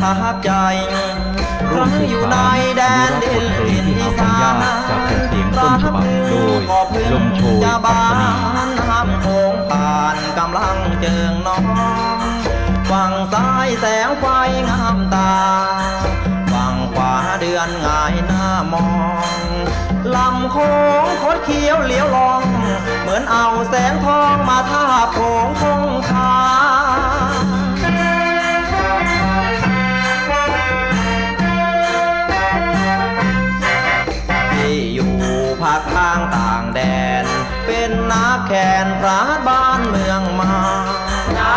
ทับใจครั้งอยู่ในแดนดินดินอีสานจากแผ่นเสียงต้นฉบับโดยก็พึ่งลมโชยจะปับาตนีนห้ามโค้งผ่านกำลังเจิงน้องฝั่งซ้ายแสงไฟงามตาฝั่งขวาเดือนงายหน้ามองลำโค้งคดเคี้ยวเหลียวลอง เหมือนเอาแสงทองมาทาโค้งคง กแข่นพระบ้านเมืองมานั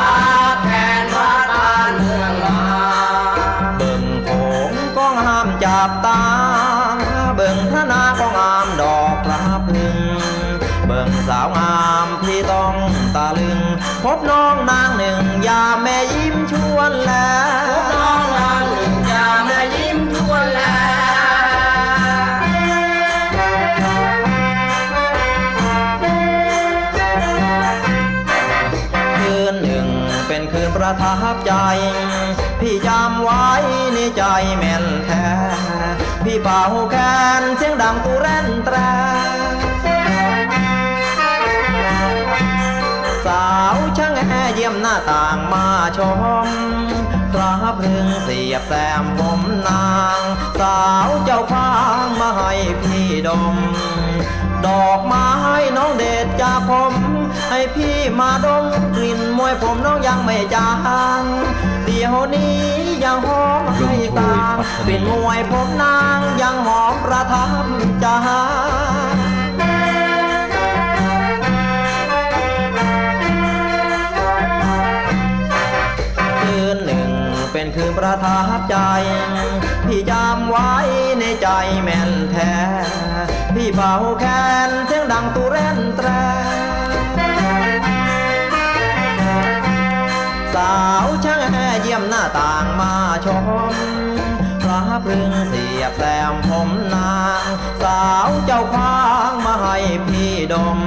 กแข่นพระบ้านเมืองมาเบิ่งโขงก็ห้ามจับตา เบิ่งพระนาก็งามดอกพระพึง เบิ่งสาวงามที่ต้องตาลึง พบน้องนางหนึ่งยามแม่ยิ้มชวนแล้ว ประทับใจ พี่จำไว้ในใจแม่นแท้ พี่เป่าแคนเสียงดังตูแร่นแตรสาวช่างแอเยี่ยมหน้าต่างมาชมพระพรึงเสียบแซมผมนาง สาวเจ้าฟางมาให้พี่ดม ดอกไม้น้องเด็ดจากผม พี่มาดมกลิ่นมวยผมน้องยังไม่จางเดี๋ยวนี้ยังหอมให้ตางกลิ่นมวยผมนางยังหอมประทับใจคืนหนึ่งเป็นคืนประทับใจ พี่จำไว้ในใจแม่นแท้ พี่เป่าแคนเสียงดังตูเร่นแตร หน้าต่างมาชมพระพรึงเสียบแซมผมนาง สาวเจ้าควางมาให้พี่ดม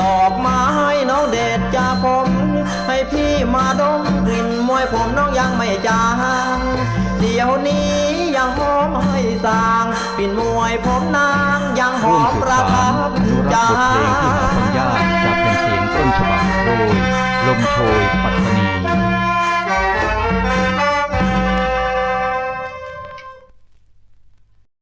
ดอกไม้น้องเด็ดจากผม ให้พี่มาดมกลิ่นมวยผมน้องยังไม่จางเดี๋ยวนี้ยังหอมให้สางกลิ่นมวยผมนางยังหร่อมมสืบประสาทับอนุรักษ์บทเพลงที่หาฟังยากจากแผ่นเสียงต้นฉบับโดย ลมโชยปัตตานี